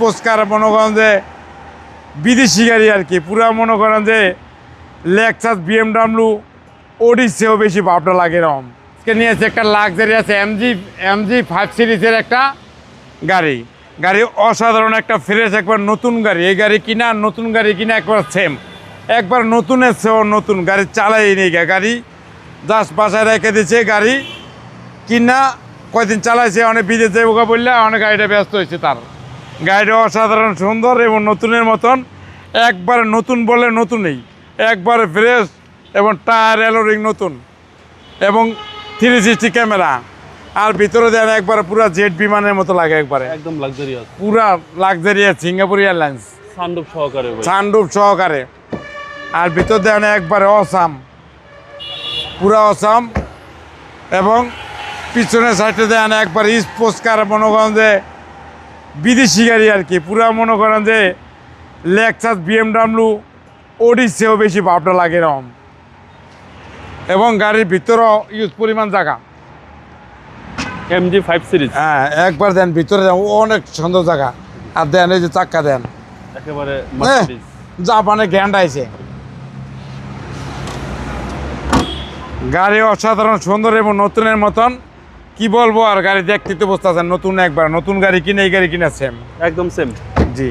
Sports মনে করেন যে বিদেশি গাড়ি আর কি। পুরা মনে করেন যে লেক্সাস বিএমডাব্লিউ ওডিসেও বেশি ভাবটা লাগে এরকম। আজকে নিয়েছে একটা লাক্সারি আছে এমজি এমজি ফাইভ সিরিজের একটা গাড়ি। গাড়ি অসাধারণ একটা ফ্রেশ একবার নতুন গাড়ি। এই গাড়ি কিনা, নতুন গাড়ি কিনা একবার সেম একবার নতুনের চেয়েও নতুন। গাড়ি চালাই নেই। গাড়ি জাস্ট বাসায় রেখে দিচ্ছে গাড়ি কিনা, কয়দিন চালাইছে, অনেক বিদেশে যাব বললে, অনেক গাড়িটা ব্যস্ত হয়েছে তার। গাড়িটা অসাধারণ সুন্দর এবং নতুনের মতন। একবার নতুন বলে নতুনই একবারে ফ্রেশ এবং টায়ার এলোরিং নতুন। এবং থ্রি সিক্সটি ক্যামেরা আর ভিতরে দেন একবারে পুরো জেট বিমানের মতো লাগে একবারে। একদম লাক্সারিয়াস পুরা লাক্সারিয়াস সিঙ্গাপুর এয়ারলাইন্স সানরূপ সহকারে ভাই। সানরূপ সহকারে। আর ভিতর দেন একবারে অসাম পুরা অসাম এবং পিছনের সাইডে দেন একবার স্পোর্টস কার মনে যে বিদেশি গাড়ি আর কি। পুরা মনে করেন যে লেক্সাস বিএমডাব্লিউ ওডিসেও বেশি ভাবটা লাগে এরকম। এবং গাড়ির ভিতরেও ইউজ পরিমাণ জায়গা। এমজি ফাইভ সিরিজ হ্যাঁ একবার দেন ভিতরে দেন অনেক সুন্দর জায়গা। আর দেন এই যে চাক্কা দেন। একেবারে জাপানে গ্যান্ড আইছে। গাড়ি অসাধারণ সুন্দর এবং নতুনের মতন। কি বলব আর গাড়ি দেখতে তো বসতেছেন নতুন একবার নতুন গাড়ি কিনে এই গাড়ি কিনা সেম একদম সেম জি।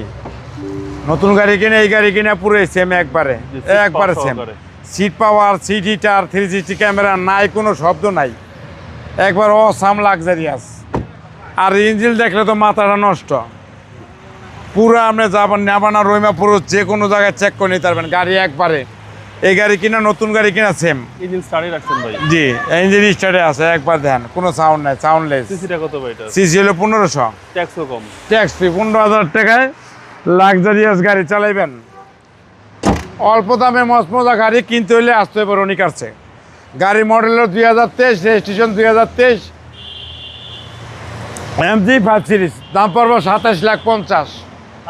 নতুন গাড়ি কিনে এই গাড়ি কিনা পুরো সেম একবারে একবারে same. Seat power seat heater three sixty camera নাই কোনো শব্দ নাই। একবার অসাম লাক্সারিয়াস আর ইঞ্জিল দেখলে তো মাথাটা নষ্ট। পুরো আপনি যাবেন নেবানা রইমা পুরো যে কোনো জায়গায় চেক করে নিতে পারবেন গাড়ি একবারে। এই গাড়ি কিনা নতুন গাড়ি কিনা সেম ইঞ্জিন স্টার্টই রাখছেন ভাই। জি ইঞ্জিন স্টার্টে আছে একবার দেন কোনো সাউন্ড নাই সাউন্ডলেস সিসিটা কত ভাই এটা? সিসি হলো পনেরোশো। ট্যাক্সও কম। ট্যাক্স ফি পনেরো হাজার টাকায় লাক্সারিয়াস গাড়ি চালাইবেন। অল্প দামে মজমজা গাড়ি কিনতে হলে আসতে হবে রনি কাছে গাড়ি মডেল হলো দুই হাজার তেইশ রেজিস্ট্রেশন দুই হাজার তেইশ। এমজি ফাইভ সিরিজ দাম পড়ব সাতাশ লাখ পঞ্চাশ।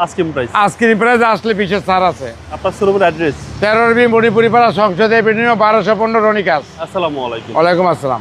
আজকিম প্রাইস আজকের প্রাইস আসলে বিশেষ ছাড় আছে। আপনার শোরুমের অ্যাড্রেস তেরো বি মণিপুরি পাড়া সংসদে এভিনিউ বারোশো পনেরো রনিকাস। আসসালামু আলাইকুম। ওয়ালাইকুম আসসালাম।